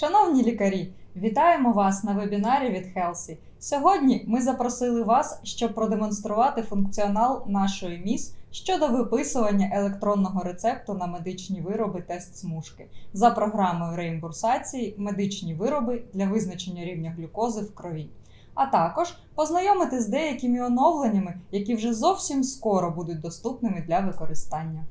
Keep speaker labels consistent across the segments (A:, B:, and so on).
A: Шановні лікарі, вітаємо вас на вебінарі від Healthy. Сьогодні ми запросили вас, щоб продемонструвати функціонал нашої МІС щодо виписування електронного рецепту на медичні вироби тест смужки за програмою реімбурсації медичні вироби для визначення рівня глюкози в крові. А також познайомити з деякими оновленнями, які вже зовсім скоро будуть доступними для використання.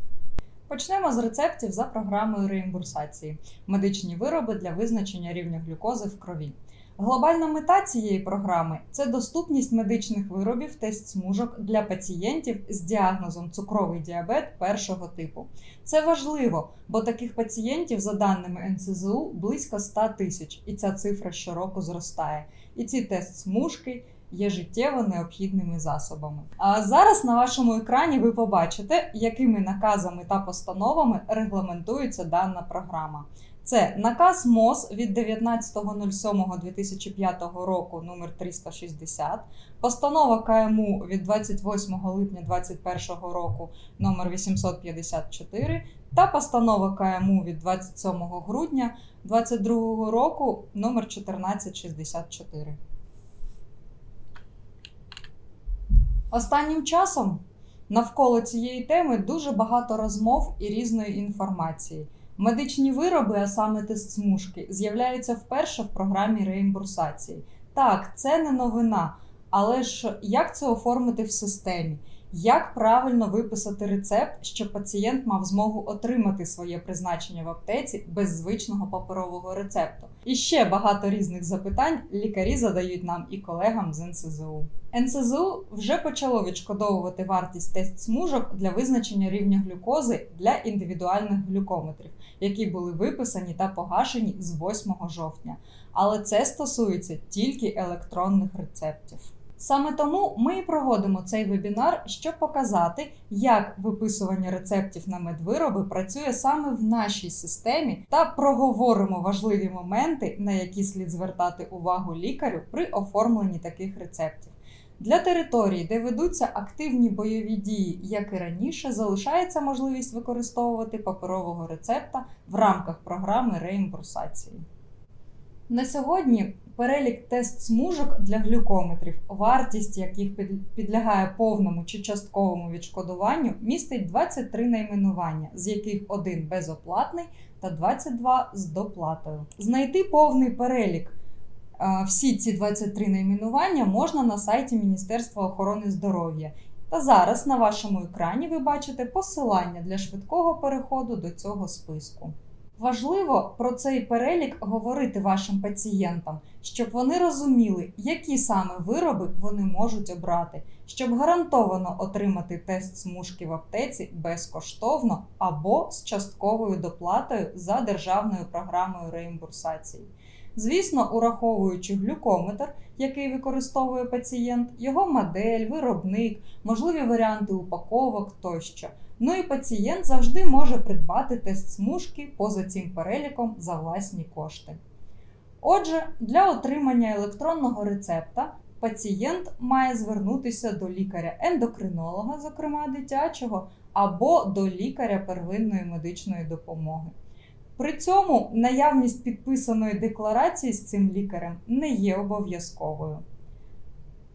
A: Почнемо з рецептів за програмою реімбурсації медичні вироби для визначення рівня глюкози в крові. Глобальна мета цієї програми це доступність медичних виробів тест смужок для пацієнтів з діагнозом цукровий діабет першого типу. Це важливо, бо таких пацієнтів, за даними НСЗУ, близько 100 тисяч, і ця цифра щороку зростає. І ці тест смужки є життєво необхідними засобами. А зараз на вашому екрані ви побачите, якими наказами та постановами регламентується дана програма. Це наказ МОЗ від 19.07.2005 року номер 360, постанова КМУ від 28 липня 2021 року номер 854 та постанова КМУ від 27 грудня 2022 року номер 1464. Останнім часом навколо цієї теми дуже багато розмов і різної інформації. Медичні вироби, а саме тест смужки, з'являються вперше в програмі реімбурсації. Так, це не новина, але ж як це оформити в системі? Як правильно виписати рецепт, щоб пацієнт мав змогу отримати своє призначення в аптеці без звичного паперового рецепту? І ще багато різних запитань лікарі задають нам і колегам з НСЗУ. НСЗУ вже почало відшкодовувати вартість тест смужок для визначення рівня глюкози для індивідуальних глюкометрів, які були виписані та погашені з 8 жовтня. Але це стосується тільки електронних рецептів. Саме тому ми і проводимо цей вебінар, щоб показати, як виписування рецептів на медвироби працює саме в нашій системі, та проговоримо важливі моменти, на які слід звертати увагу лікарю при оформленні таких рецептів. Для територій, де ведуться активні бойові дії, як і раніше, залишається можливість використовувати паперового рецепта в рамках програми реімбурсації. На сьогодні перелік тест смужок для глюкометрів, вартість яких підлягає повному чи частковому відшкодуванню, містить 23 найменування, з яких один безоплатний та 22 з доплатою. Знайти повний перелік. Всі ці 23 найменування можна на сайті Міністерства охорони здоров'я. Та зараз на вашому екрані ви бачите посилання для швидкого переходу до цього списку. Важливо про цей перелік говорити вашим пацієнтам, щоб вони розуміли, які саме вироби вони можуть обрати, щоб гарантовано отримати тест смужки в аптеці безкоштовно або з частковою доплатою за державною програмою реімбурсації. Звісно, ураховуючи глюкометр, який використовує пацієнт, його модель, виробник, можливі варіанти упаковок тощо. Ну і пацієнт завжди може придбати тест смужки поза цим переліком за власні кошти. Отже, для отримання електронного рецепта пацієнт має звернутися до лікаря-ендокринолога, зокрема дитячого, або до лікаря первинної медичної допомоги. При цьому наявність підписаної декларації з цим лікарем не є обов'язковою.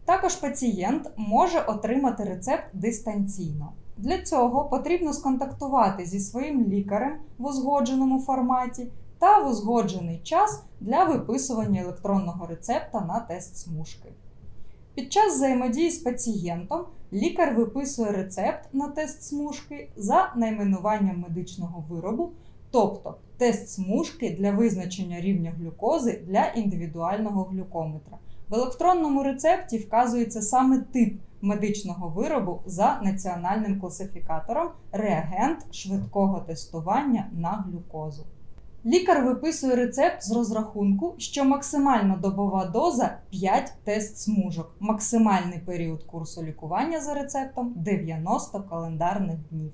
A: Також пацієнт може отримати рецепт дистанційно. Для цього потрібно сконтактувати зі своїм лікарем в узгодженому форматі та в узгоджений час для виписування електронного рецепта на тест смужки. Під час взаємодії з пацієнтом лікар виписує рецепт на тест смужки за найменуванням медичного виробу, тобто тест смужки для визначення рівня глюкози для індивідуального глюкометра. В електронному рецепті вказується саме тип медичного виробу за національним класифікатором реагент швидкого тестування на глюкозу. Лікар виписує рецепт з розрахунку, що максимальна добова доза 5 тест смужок, максимальний період курсу лікування за рецептом 90 календарних днів.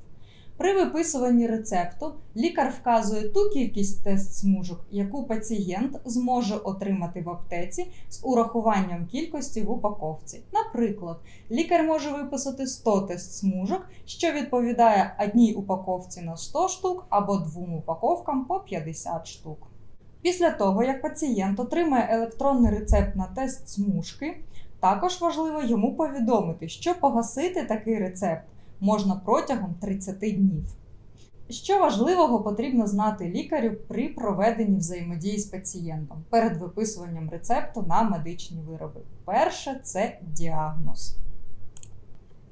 A: При виписуванні рецепту лікар вказує ту кількість тест смужок, яку пацієнт зможе отримати в аптеці з урахуванням кількості в упаковці. Наприклад, лікар може виписати 100 тест смужок, що відповідає одній упаковці на 100 штук або двом упаковкам по 50 штук. Після того, як пацієнт отримає електронний рецепт на тест смужки, також важливо йому повідомити, що погасити такий рецепт можна протягом 30 днів. Що важливого потрібно знати лікарю при проведенні взаємодії з пацієнтом перед виписуванням рецепту на медичні вироби? Перше це діагноз.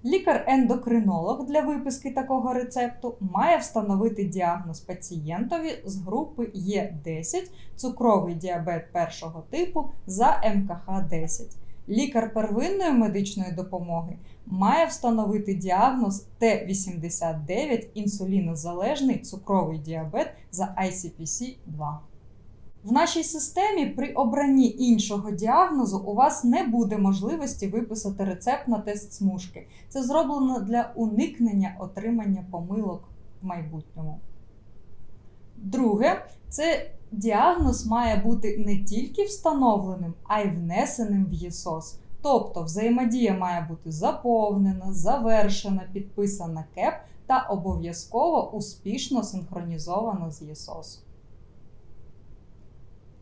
A: Лікар-ендокринолог для виписки такого рецепту має встановити діагноз пацієнтові з групи Е10 цукровий діабет першого типу за МКХ-10. Лікар первинної медичної допомоги має встановити діагноз Т89 інсулінозалежний цукровий діабет за ICPC-2. В нашій системі при обранні іншого діагнозу у вас не буде можливості виписати рецепт на тест смужки. Це зроблено для уникнення отримання помилок в майбутньому. Друге, це діагноз має бути не тільки встановленим, а й внесеним в ЄСОС. Тобто взаємодія має бути заповнена, завершена, підписана КЕП та обов'язково успішно синхронізована з ЄСОС.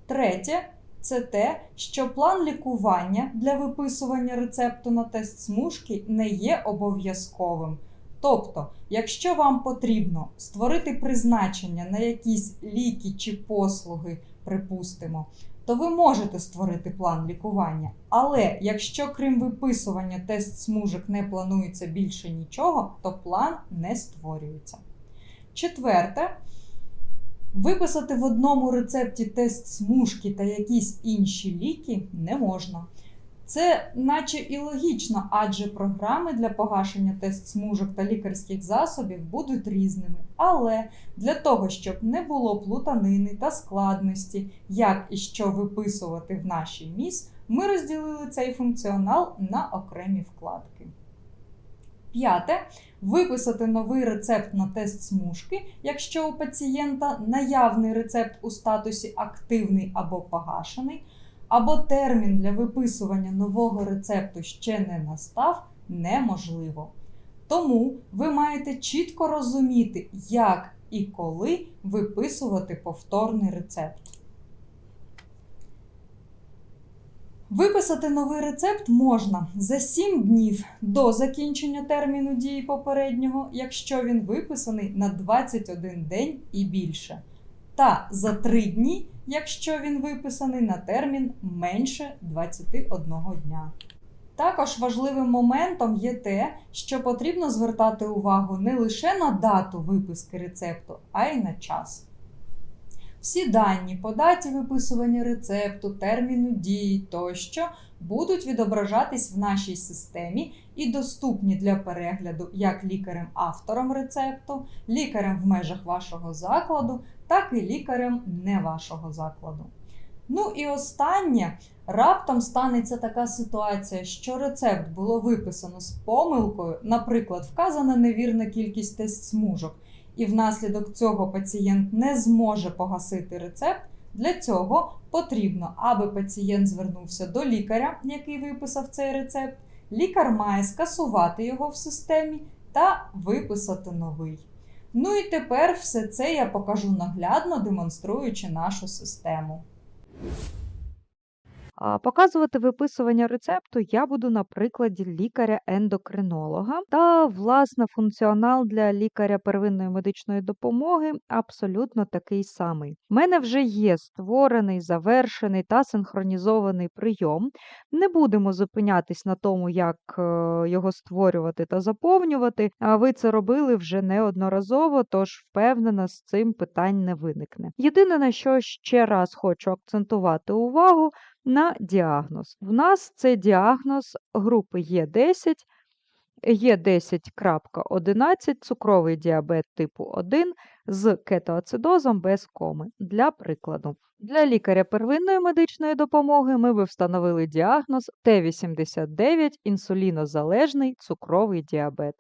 A: Третє це те, що план лікування для виписування рецепту на тест смужки не є обов'язковим. Тобто, якщо вам потрібно створити призначення на якісь ліки чи послуги, припустимо, то ви можете створити план лікування. Але якщо крім виписування тест смужок не планується більше нічого, то план не створюється. Четверте, виписати в одному рецепті тест смужки та якісь інші ліки не можна. Це наче і логічно, адже програми для погашення тест смужок та лікарських засобів будуть різними. Але для того, щоб не було плутанини та складності, як і що виписувати в нашій міс, ми розділили цей функціонал на окремі вкладки. П'яте. Виписати новий рецепт на тест смужки, якщо у пацієнта наявний рецепт у статусі активний або погашений або термін для виписування нового рецепту ще не настав, неможливо. Тому ви маєте чітко розуміти, як і коли виписувати повторний рецепт. Виписати новий рецепт можна за 7 днів до закінчення терміну дії попереднього, якщо він виписаний на 21 день і більше, та за 3 дні, якщо він виписаний на термін менше 21 дня. Також важливим моментом є те, що потрібно звертати увагу не лише на дату виписки рецепту, а й на час. Всі дані по даті виписування рецепту, терміну дії тощо будуть відображатись в нашій системі і доступні для перегляду як лікарем-автором рецепту, лікарем в межах вашого закладу, так і лікарем не вашого закладу. Ну і останнє, раптом станеться така ситуація, що рецепт було виписано з помилкою, наприклад, вказана невірна кількість тест смужок, і внаслідок цього пацієнт не зможе погасити рецепт. Для цього потрібно, аби пацієнт звернувся до лікаря, який виписав цей рецепт. Лікар має скасувати його в системі та виписати новий. Ну і тепер все це я покажу наглядно, демонструючи нашу систему.
B: А, Показувати виписування рецепту я буду на прикладі лікаря-ендокринолога. Та, власне, функціонал для лікаря первинної медичної допомоги абсолютно такий самий. У мене вже є створений, завершений та синхронізований прийом. Не будемо зупинятись на тому, як е, його створювати та заповнювати. А ви це робили вже неодноразово, тож впевнена, з цим питань не виникне. Єдине, на що ще раз хочу акцентувати увагу на діагноз. В нас це діагноз групи Е10, Е10.11, цукровий діабет типу 1 з кетоацидозом без коми. Для прикладу. Для лікаря первинної медичної допомоги ми би встановили діагноз Т89 інсулінозалежний цукровий діабет.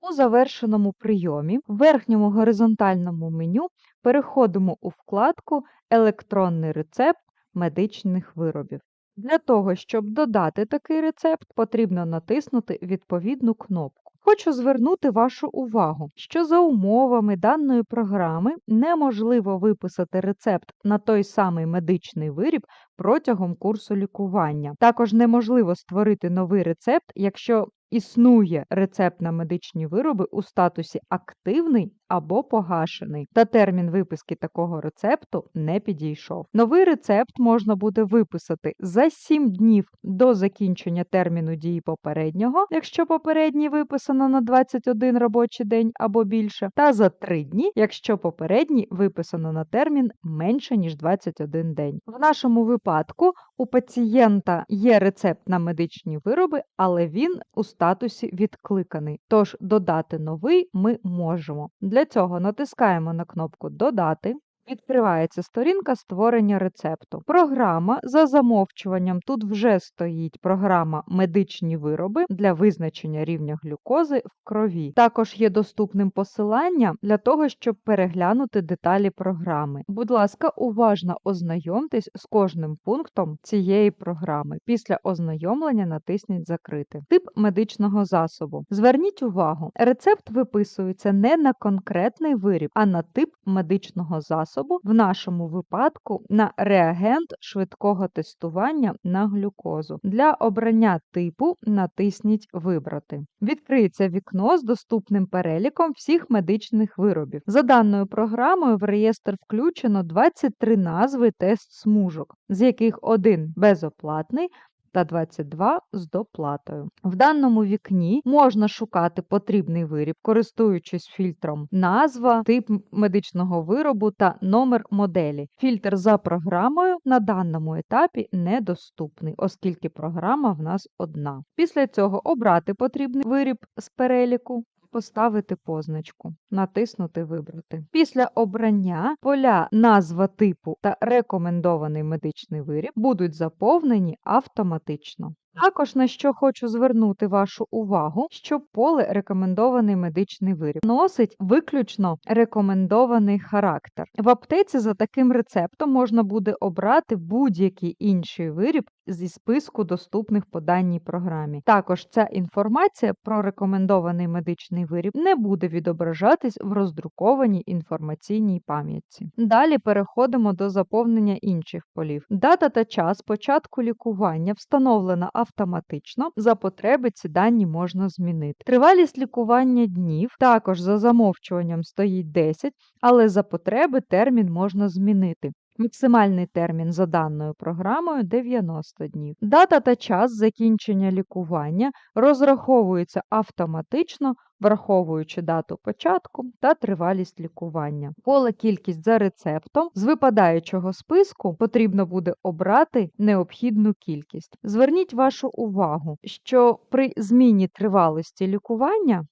B: У завершеному прийомі в верхньому горизонтальному меню переходимо у вкладку Електронний рецепт медичних виробів. Для того, щоб додати такий рецепт, потрібно натиснути відповідну кнопку. Хочу звернути вашу увагу, що за умовами даної програми неможливо виписати рецепт на той самий медичний виріб протягом курсу лікування. Також неможливо створити новий рецепт, якщо існує рецепт на медичні вироби у статусі активний або погашений, та термін виписки такого рецепту не підійшов. Новий рецепт можна буде виписати за 7 днів до закінчення терміну дії попереднього, якщо попередній виписано на 21 робочий день або більше, та за 3 дні, якщо попередній виписано на термін менше ніж 21 день. В нашому випадку у пацієнта є рецепт на медичні вироби, але він у статусі відкликаний. Тож додати новий ми можемо. Для цього натискаємо на кнопку Додати. Відкривається сторінка створення рецепту. Програма за замовчуванням тут вже стоїть програма Медичні вироби для визначення рівня глюкози в крові. Також є доступним посилання для того, щоб переглянути деталі програми. Будь ласка, уважно ознайомтесь з кожним пунктом цієї програми. Після ознайомлення натисніть Закрити. Тип медичного засобу. Зверніть увагу, рецепт виписується не на конкретний виріб, а на тип медичного засобу, в нашому випадку на реагент швидкого тестування на глюкозу. Для обрання типу натисніть Вибрати. Відкриється вікно з доступним переліком всіх медичних виробів. За даною програмою в реєстр включено 23 назви тест смужок, з яких один безоплатний. Та 22 з доплатою. В даному вікні можна шукати потрібний виріб, користуючись фільтром назва, тип медичного виробу та номер моделі. Фільтр за програмою на даному етапі недоступний, оскільки програма в нас одна. Після цього обрати потрібний виріб з переліку. Поставити позначку, натиснути Вибрати. Після обрання поля назва типу та рекомендований медичний виріб будуть заповнені автоматично. Також на що хочу звернути вашу увагу, що поле рекомендований медичний виріб носить виключно рекомендований характер. В аптеці за таким рецептом можна буде обрати будь-який інший виріб зі списку доступних по даній програмі. Також ця інформація про рекомендований медичний виріб не буде відображатись в роздрукованій інформаційній пам'ятці. Далі переходимо до заповнення інших полів. Дата та час початку лікування встановлена автоматично. За потреби ці дані можна змінити. Тривалість лікування днів також за замовчуванням стоїть 10, але за потреби термін можна змінити. Максимальний термін за даною програмою 90 днів. Дата та час закінчення лікування розраховуються автоматично, враховуючи дату початку та тривалість лікування. Поле кількість за рецептом з випадаючого списку потрібно буде обрати необхідну кількість. Зверніть вашу увагу, що при зміні тривалості лікування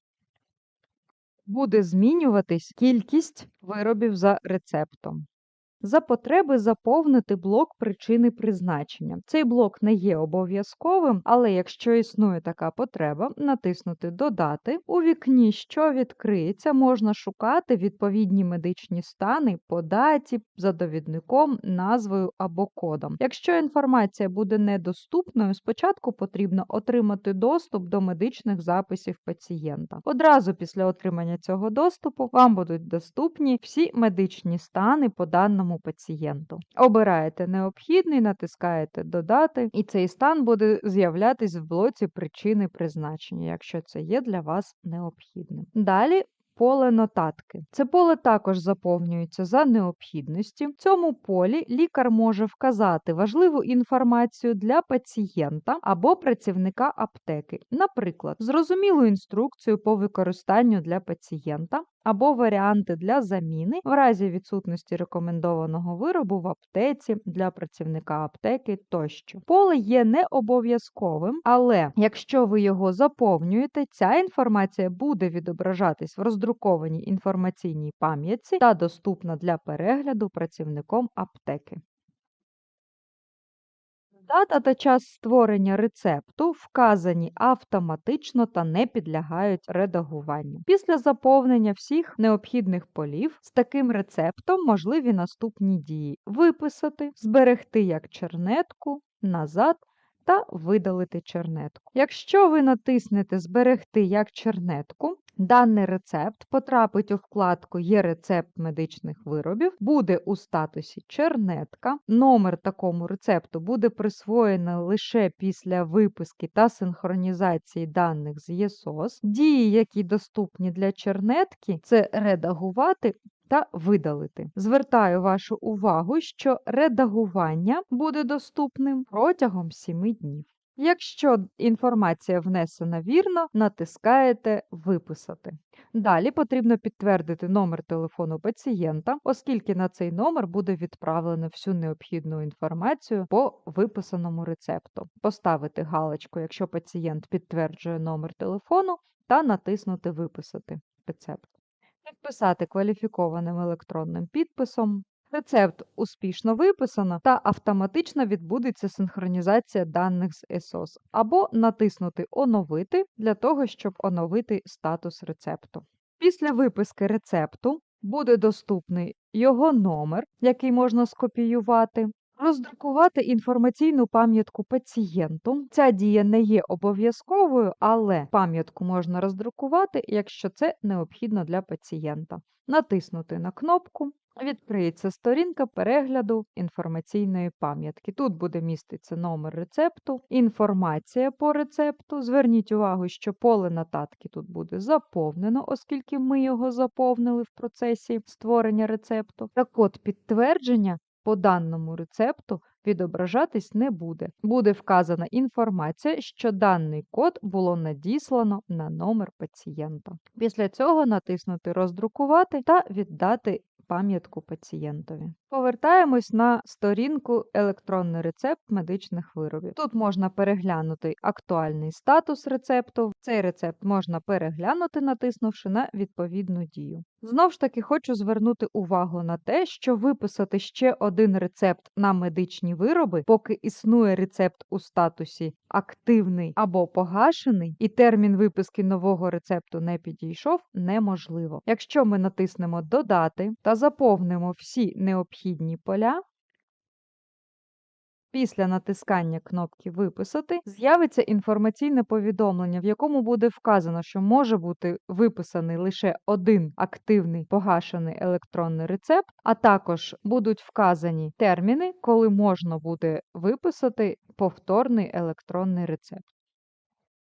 B: буде змінюватись кількість виробів за рецептом. За потреби заповнити блок причини призначення. Цей блок не є обов'язковим, але якщо існує така потреба, натиснути Додати. У вікні, що відкриється, можна шукати відповідні медичні стани по даті, за довідником, назвою або кодом. Якщо інформація буде недоступною, спочатку потрібно отримати доступ до медичних записів пацієнта. Одразу після отримання цього доступу вам будуть доступні всі медичні стани по даному пацієнту. Обираєте необхідний, натискаєте Додати, і цей стан буде з'являтись в блоці причини призначення, якщо це є для вас необхідним. Далі поле нотатки. Це поле також заповнюється за необхідності. В цьому полі лікар може вказати важливу інформацію для пацієнта або працівника аптеки, наприклад, зрозумілу інструкцію по використанню для пацієнта. Або варіанти для заміни в разі відсутності рекомендованого виробу в аптеці для працівника аптеки тощо. Поле є не обов'язковим, але якщо ви його заповнюєте, ця інформація буде відображатись в роздрукованій інформаційній пам'ятці та доступна для перегляду працівником аптеки. Дата та час створення рецепту вказані автоматично та не підлягають редагуванню. Після заповнення всіх необхідних полів з таким рецептом можливі наступні дії: виписати, зберегти як чернетку, назад та видалити чернетку. Якщо ви натиснете Зберегти як чернетку, даний рецепт потрапить у вкладку Є рецепт медичних виробів, буде у статусі чернетка. Номер такому рецепту буде присвоєно лише після виписки та синхронізації даних з ЄСОС. Дії, які доступні для чернетки, це редагувати та видалити. Звертаю вашу увагу, що редагування буде доступним протягом 7 днів. Якщо інформація внесена вірно, натискаєте Виписати. Далі потрібно підтвердити номер телефону пацієнта, оскільки на цей номер буде відправлено всю необхідну інформацію по виписаному рецепту. Поставити галочку, якщо пацієнт підтверджує номер телефону, та натиснути Виписати рецепт підписати кваліфікованим електронним підписом. Рецепт успішно виписано та автоматично відбудеться синхронізація даних з ESOS, або натиснути Оновити для того, щоб оновити статус рецепту. Після виписки рецепту буде доступний його номер, який можна скопіювати. Роздрукувати інформаційну пам'ятку пацієнту. Ця дія не є обов'язковою, але пам'ятку можна роздрукувати, якщо це необхідно для пацієнта. Натиснути на кнопку. Відкриється сторінка перегляду інформаційної пам'ятки. Тут буде міститися номер рецепту, інформація по рецепту. Зверніть увагу, що поле нотатки тут буде заповнено, оскільки ми його заповнили в процесі створення рецепту. Та код підтвердження по даному рецепту відображатись не буде. Буде вказана інформація, що даний код було надіслано на номер пацієнта. Після цього натиснути Роздрукувати та віддати пам'ятку пацієнтові. Повертаємось на сторінку Електронний рецепт медичних виробів. Тут можна переглянути актуальний статус рецепту. Цей рецепт можна переглянути, натиснувши на відповідну дію. Знов ж таки хочу звернути увагу на те, що виписати ще один рецепт на медичні вироби, поки існує рецепт у статусі активний або погашений, і термін виписки нового рецепту не підійшов, неможливо. Якщо ми натиснемо Додати та заповнимо всі необхідні поля, Після натискання кнопки Виписати з'явиться інформаційне повідомлення, в якому буде вказано, що може бути виписаний лише один активний погашений електронний рецепт, а також будуть вказані терміни, коли можна буде виписати повторний електронний рецепт.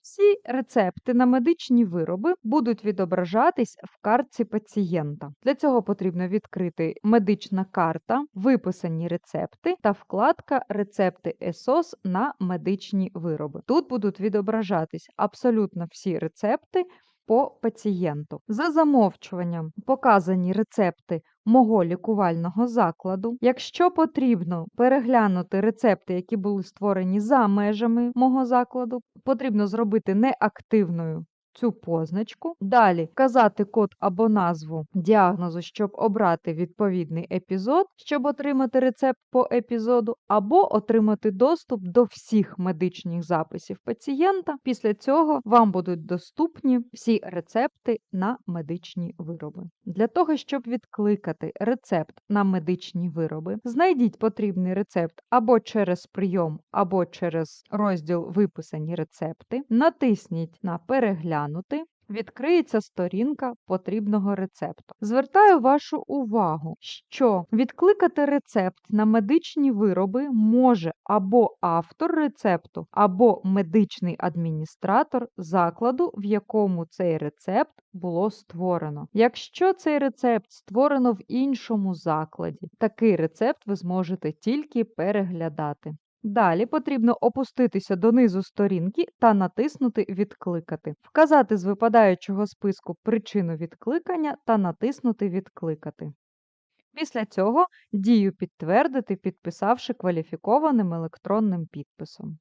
B: Всі рецепти на медичні вироби будуть відображатись в картці пацієнта. Для цього потрібно відкрити медична карта, виписані рецепти та вкладка Рецепти ЕСОС на медичні вироби. Тут будуть відображатись абсолютно всі рецепти по пацієнту. За замовчуванням показані рецепти мого лікувального закладу. Якщо потрібно переглянути рецепти, які були створені за межами мого закладу, потрібно зробити неактивною цю позначку. Далі вказати код або назву діагнозу, щоб обрати відповідний епізод, щоб отримати рецепт по епізоду, або отримати доступ до всіх медичних записів пацієнта. Після цього вам будуть доступні всі рецепти на медичні вироби. Для того, щоб відкликати рецепт на медичні вироби, знайдіть потрібний рецепт або через прийом, або через розділ Виписані рецепти, натисніть на Переглянути. Відкриється сторінка потрібного рецепту. Звертаю вашу увагу, що відкликати рецепт на медичні вироби може або автор рецепту, або медичний адміністратор закладу, в якому цей рецепт було створено. Якщо цей рецепт створено в іншому закладі, такий рецепт ви зможете тільки переглядати. Далі потрібно опуститися донизу сторінки та натиснути Відкликати, вказати з випадаючого списку причину відкликання та натиснути Відкликати. Після цього дію підтвердити, підписавши кваліфікованим електронним підписом.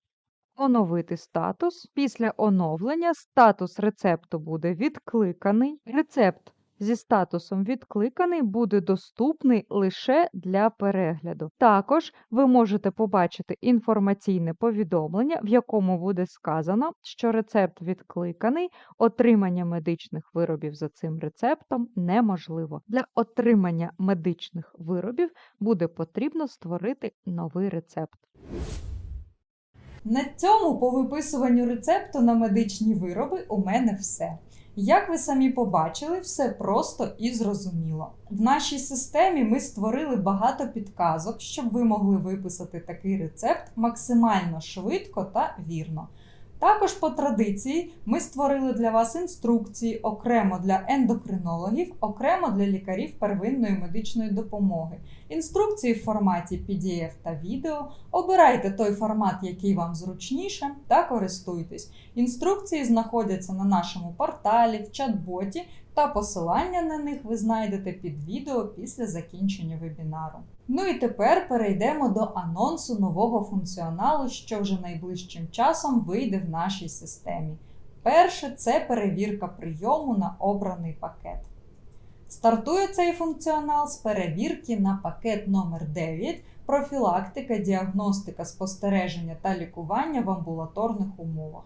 B: Оновити статус. Після оновлення статус рецепту буде відкликаний. Рецепт зі статусом відкликаний буде доступний лише для перегляду. Також ви можете побачити інформаційне повідомлення, в якому буде сказано, що рецепт відкликаний, отримання медичних виробів за цим рецептом неможливо. Для отримання медичних виробів буде потрібно створити новий рецепт.
A: На цьому по виписуванню рецепту на медичні вироби у мене все. Як ви самі побачили, все просто і зрозуміло. В нашій системі ми створили багато підказок, щоб ви могли виписати такий рецепт максимально швидко та вірно. Також по традиції ми створили для вас інструкції окремо для ендокринологів, окремо для лікарів первинної медичної допомоги. Інструкції в форматі PDF та відео. Обирайте той формат, який вам зручніше, та користуйтесь. Інструкції знаходяться на нашому порталі, в чат-боті, та посилання на них ви знайдете під відео після закінчення вебінару. Ну і тепер перейдемо до анонсу нового функціоналу, що вже найближчим часом вийде в нашій системі. Перше це перевірка прийому на обраний пакет. Стартує цей функціонал з перевірки на пакет номер 9 профілактика, діагностика, спостереження та лікування в амбулаторних умовах.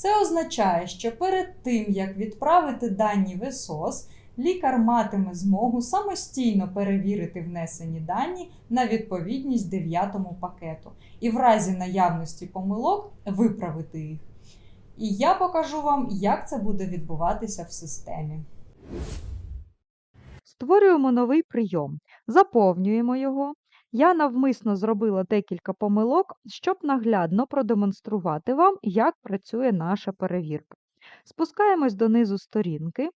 A: Це означає, що перед тим, як відправити дані в ЕСОС, лікар матиме змогу самостійно перевірити внесені дані на відповідність 9 пакету і в разі наявності помилок виправити їх. І я покажу вам, як це буде відбуватися в системі.
B: Створюємо новий прийом, заповнюємо його. Я навмисно зробила декілька помилок, щоб наглядно продемонструвати вам, як працює наша перевірка. Спускаємось донизу сторінки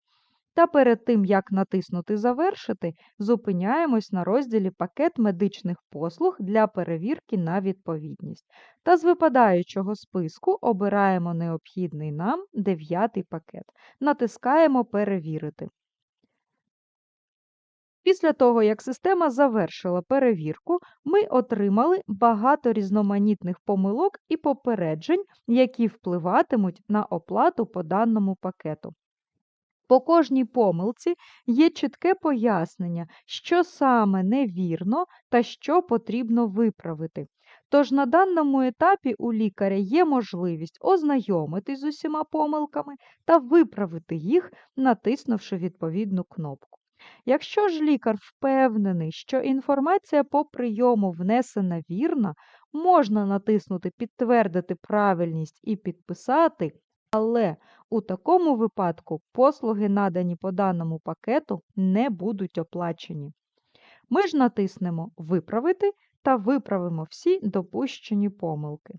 B: та перед тим, як натиснути Завершити, зупиняємось на розділі Пакет медичних послуг для перевірки на відповідність. Та з випадаючого списку обираємо необхідний нам дев'ятий пакет. Натискаємо Перевірити. Після того, як система завершила перевірку, ми отримали багато різноманітних помилок і попереджень, які впливатимуть на оплату по даному пакету. По кожній помилці є чітке пояснення, що саме невірно та що потрібно виправити. Тож на даному етапі у лікаря є можливість ознайомитись з усіма помилками та виправити їх, натиснувши відповідну кнопку. Якщо ж лікар впевнений, що інформація по прийому внесена вірно, можна натиснути Підтвердити правильність і підписати, але у такому випадку послуги, надані по даному пакету, не будуть оплачені. Ми ж натиснемо Виправити та виправимо всі допущені помилки.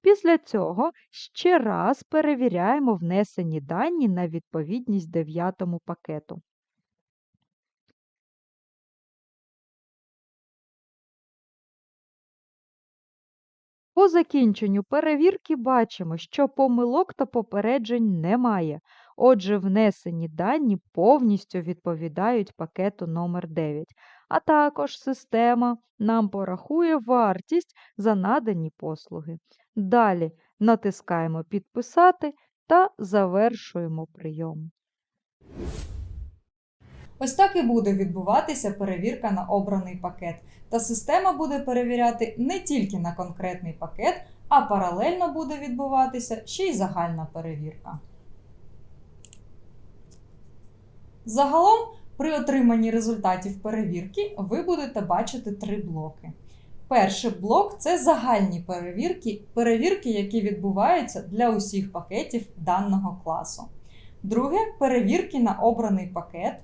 B: Після цього ще раз перевіряємо внесені дані на відповідність 9 пакету. По закінченню перевірки бачимо, що помилок та попереджень немає. Отже, внесені дані повністю відповідають пакету номер 9 а також система нам порахує вартість за надані послуги. Далі натискаємо Підписати та завершуємо прийом.
A: Ось так і буде відбуватися перевірка на обраний пакет. Та система буде перевіряти не тільки на конкретний пакет, а паралельно буде відбуватися ще й загальна перевірка. Загалом, при отриманні результатів перевірки, ви будете бачити три блоки. Перший блок це загальні перевірки, перевірки, які відбуваються для усіх пакетів даного класу. Друге перевірки на обраний пакет.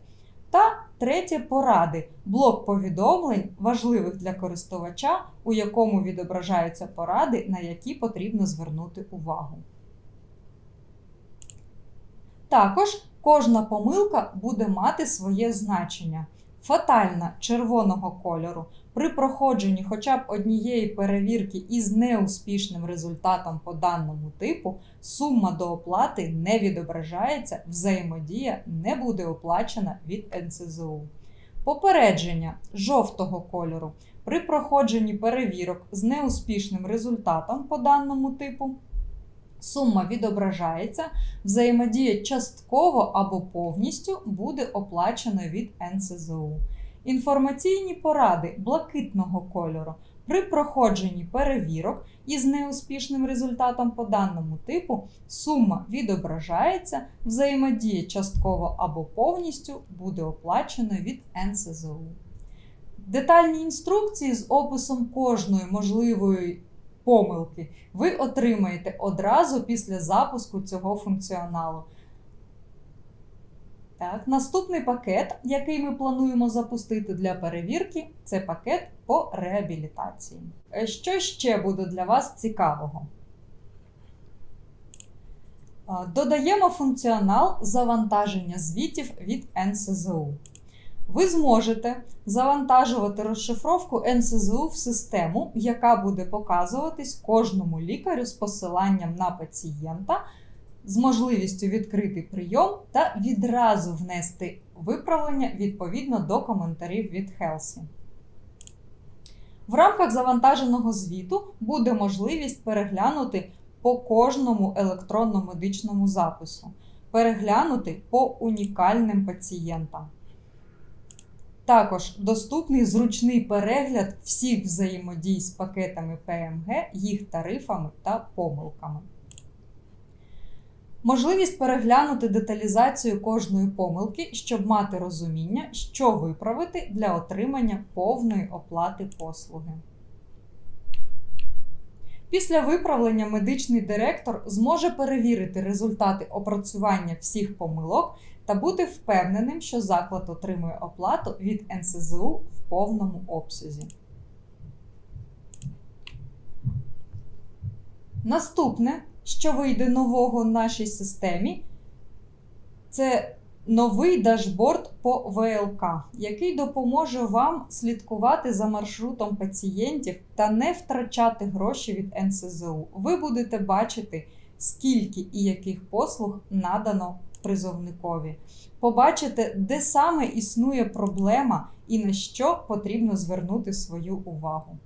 A: Та третє поради блок повідомлень, важливих для користувача, у якому відображаються поради, на які потрібно звернути увагу. Також кожна помилка буде мати своє значення. Фатальна червоного кольору при проходженні хоча б однієї перевірки із неуспішним результатом по даному типу сума до оплати не відображається, взаємодія не буде оплачена від НСЗУ. Попередження жовтого кольору при проходженні перевірок з неуспішним результатом по даному типу Сума відображається, взаємодія частково або повністю буде оплаченою від НСЗУ. Інформаційні поради блакитного кольору при проходженні перевірок із неуспішним результатом по даному типу сума відображається, взаємодія частково або повністю буде оплаченою від НСЗУ. Детальні інструкції з описом кожної можливої помилки ви отримаєте одразу після запуску цього функціоналу. Так, наступний пакет, який ми плануємо запустити для перевірки, це пакет по реабілітації. Е, Що ще буде для вас цікавого? Додаємо функціонал завантаження звітів від НСЗУ. Ви зможете завантажувати розшифровку НСЗУ в систему, яка буде показуватись кожному лікарю з посиланням на пацієнта, з можливістю відкрити прийом та відразу внести виправлення відповідно до коментарів від Хелсі. В рамках завантаженого звіту буде можливість переглянути по кожному електронно-медичному запису, переглянути по унікальним пацієнтам. Також доступний зручний перегляд всіх взаємодій з пакетами ПМГ, їх тарифами та помилками. Можливість переглянути деталізацію кожної помилки, щоб мати розуміння, що виправити для отримання повної оплати послуги. Після виправлення медичний директор зможе перевірити результати опрацювання всіх помилок та бути впевненим, що заклад отримує оплату від НСЗУ в повному обсязі. Наступне, що вийде нового в нашій системі, це новий дашборд по ВЛК, який допоможе вам слідкувати за маршрутом пацієнтів та не втрачати гроші від НСЗУ. Ви будете бачити, скільки і яких послуг надано призовникові. Побачите, де саме існує проблема і на що потрібно звернути свою увагу.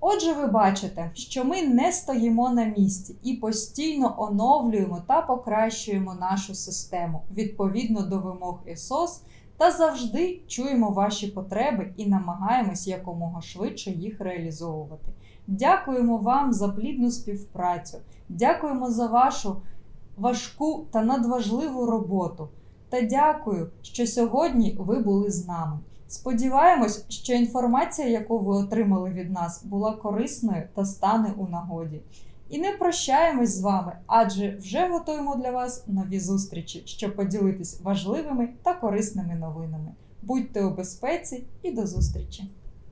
A: Отже, ви бачите, що ми не стоїмо на місці і постійно оновлюємо та покращуємо нашу систему відповідно до вимог ЕСОС та завжди чуємо ваші потреби і намагаємось якомога швидше їх реалізовувати. Дякуємо вам за плідну співпрацю, дякуємо за вашу важку та надважливу роботу. Та дякую, що сьогодні ви були з нами. Сподіваємось, що інформація, яку ви отримали від нас, була корисною та стане у нагоді. І не прощаємось з вами, адже вже готуємо для вас нові зустрічі, щоб поділитись важливими та корисними новинами. Будьте у безпеці і до зустрічі!